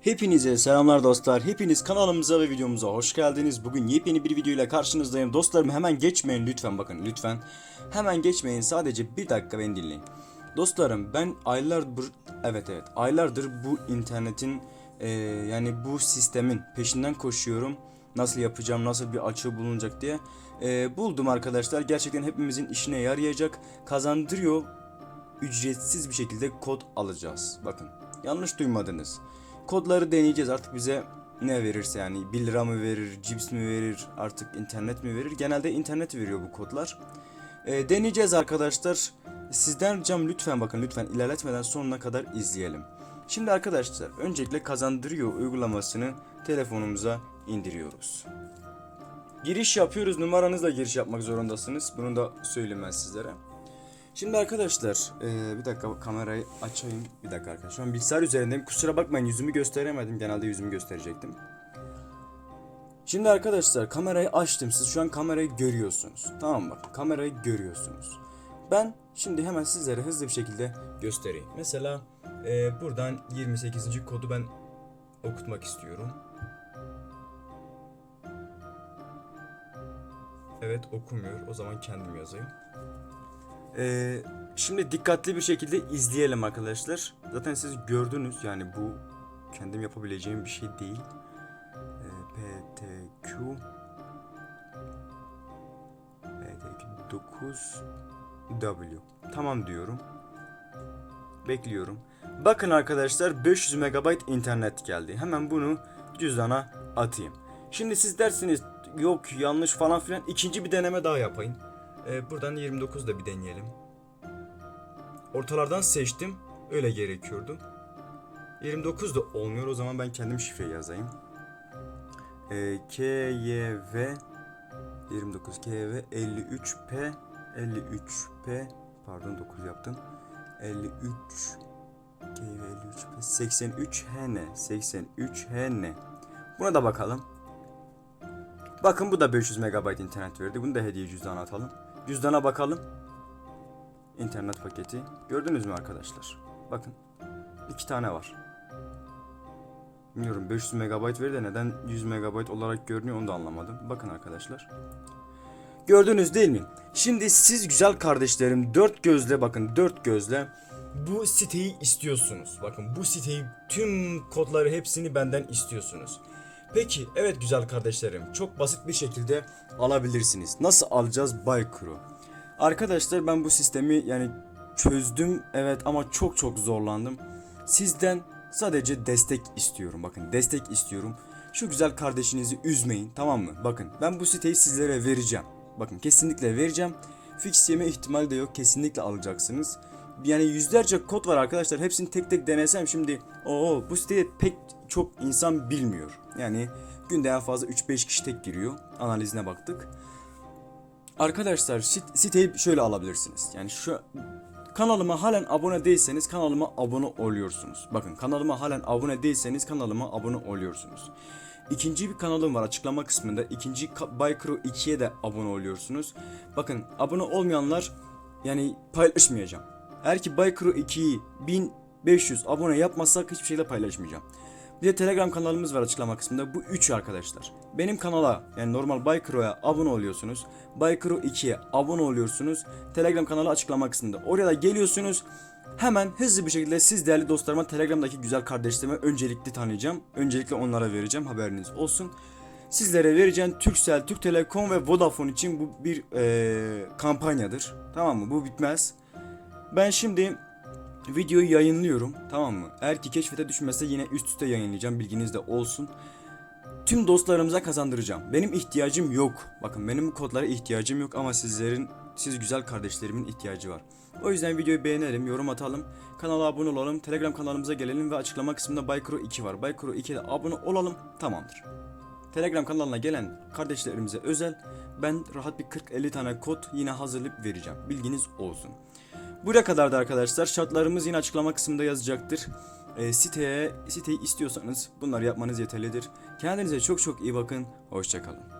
Hepinize selamlar dostlar. Hepiniz kanalımıza ve videomuza hoş geldiniz. Bugün yepyeni bir video ile karşınızdayım. Dostlarım hemen geçmeyin lütfen bakın lütfen. Hemen geçmeyin sadece bir dakika beni dinleyin. Dostlarım ben aylardır evet evet aylardır bu internetin eee, yani bu sistemin peşinden koşuyorum. Nasıl yapacağım, nasıl bir açığı bulunacak diye. Eee, buldum arkadaşlar. Gerçekten hepimizin işine yarayacak. Kazandırıyor ücretsiz bir şekilde kod alacağız. Bakın yanlış duymadınız. Kodları deneyeceğiz artık bize ne verirse yani 1 lira mı verir, cips mi verir, artık internet mi verir. Genelde internet veriyor bu kodlar. Ee, deneyeceğiz arkadaşlar. Sizden ricam lütfen bakın lütfen ilerletmeden sonuna kadar izleyelim. Şimdi arkadaşlar öncelikle kazandırıyor uygulamasını telefonumuza indiriyoruz. Giriş yapıyoruz. Numaranızla giriş yapmak zorundasınız. Bunu da söyleyeyim ben sizlere. Şimdi arkadaşlar eee, bir dakika kamerayı açayım. Bir dakika arkadaşlar. Şu an bilgisayar üzerindeyim. Kusura bakmayın yüzümü gösteremedim. Genelde yüzümü gösterecektim. Şimdi arkadaşlar kamerayı açtım. Siz şu an kamerayı görüyorsunuz. Tamam mı? Kamerayı görüyorsunuz. Ben şimdi hemen sizlere hızlı bir şekilde göstereyim. Mesela eee, buradan 28. kodu ben okutmak istiyorum. Evet okumuyor. O zaman kendim yazayım. Ee, şimdi dikkatli bir şekilde izleyelim arkadaşlar. Zaten siz gördünüz yani bu kendim yapabileceğim bir şey değil. Ee, PTQ PTQ 9W Tamam diyorum. Bekliyorum. Bakın arkadaşlar 500 MB internet geldi. Hemen bunu cüzdana atayım. Şimdi siz dersiniz yok yanlış falan filan. İkinci bir deneme daha yapayım. Ee, buradan 29 da bir deneyelim. Ortalardan seçtim. Öyle gerekiyordu. 29 da olmuyor. O zaman ben kendim şifreyi yazayım. Ee, KYV 29 KYV 53P 53P pardon 9 yaptım. 53 KYV 53P 83 HN 83 HN Buna da bakalım. Bakın bu da 500 MB internet verdi. Bunu da hediye cüzdana atalım. Cüzdana bakalım. İnternet paketi. Gördünüz mü arkadaşlar? Bakın. iki tane var. Bilmiyorum 500 MB verdi de neden 100 MB olarak görünüyor onu da anlamadım. Bakın arkadaşlar. Gördünüz değil mi? Şimdi siz güzel kardeşlerim dört gözle bakın dört gözle bu siteyi istiyorsunuz. Bakın bu siteyi tüm kodları hepsini benden istiyorsunuz. Peki evet güzel kardeşlerim çok basit bir şekilde alabilirsiniz. Nasıl alacağız Baykuru? Arkadaşlar ben bu sistemi yani çözdüm evet ama çok çok zorlandım. Sizden sadece destek istiyorum. Bakın destek istiyorum. Şu güzel kardeşinizi üzmeyin tamam mı? Bakın ben bu siteyi sizlere vereceğim. Bakın kesinlikle vereceğim. Fix yeme ihtimali de yok. Kesinlikle alacaksınız. Yani yüzlerce kod var arkadaşlar. Hepsini tek tek denesem şimdi o bu siteye pek çok insan bilmiyor. Yani günde en fazla 3-5 kişi tek giriyor. Analizine baktık. Arkadaşlar sit- siteyi şöyle alabilirsiniz. Yani şu kanalıma halen abone değilseniz kanalıma abone oluyorsunuz. Bakın kanalıma halen abone değilseniz kanalıma abone oluyorsunuz. İkinci bir kanalım var açıklama kısmında. İkinci Baykro 2'ye de abone oluyorsunuz. Bakın abone olmayanlar yani paylaşmayacağım. Eğer ki Baykro 2'yi 1500 abone yapmazsak hiçbir şeyle paylaşmayacağım. Bir de Telegram kanalımız var açıklama kısmında. Bu 3 arkadaşlar. Benim kanala yani normal Baykro'ya abone oluyorsunuz. Baykro 2'ye abone oluyorsunuz. Telegram kanalı açıklama kısmında. Oraya da geliyorsunuz. Hemen hızlı bir şekilde siz değerli dostlarıma Telegram'daki güzel kardeşlerime öncelikli tanıyacağım. Öncelikle onlara vereceğim haberiniz olsun. Sizlere vereceğim Turkcell, Türk Telekom ve Vodafone için bu bir eee, kampanyadır. Tamam mı? Bu bitmez. Ben şimdi videoyu yayınlıyorum tamam mı? Eğer ki keşfete düşmezse yine üst üste yayınlayacağım bilginiz de olsun. Tüm dostlarımıza kazandıracağım. Benim ihtiyacım yok. Bakın benim bu kodlara ihtiyacım yok ama sizlerin, siz güzel kardeşlerimin ihtiyacı var. O yüzden videoyu beğenelim, yorum atalım, kanala abone olalım, Telegram kanalımıza gelelim ve açıklama kısmında Baykro 2 var. Baykro 2'de abone olalım, tamamdır. Telegram kanalına gelen kardeşlerimize özel ben rahat bir 40-50 tane kod yine hazırlayıp vereceğim. Bilginiz olsun. Buraya kadar da arkadaşlar şartlarımız yine açıklama kısmında yazacaktır. E, siteye siteyi istiyorsanız bunları yapmanız yeterlidir. Kendinize çok çok iyi bakın. Hoşçakalın.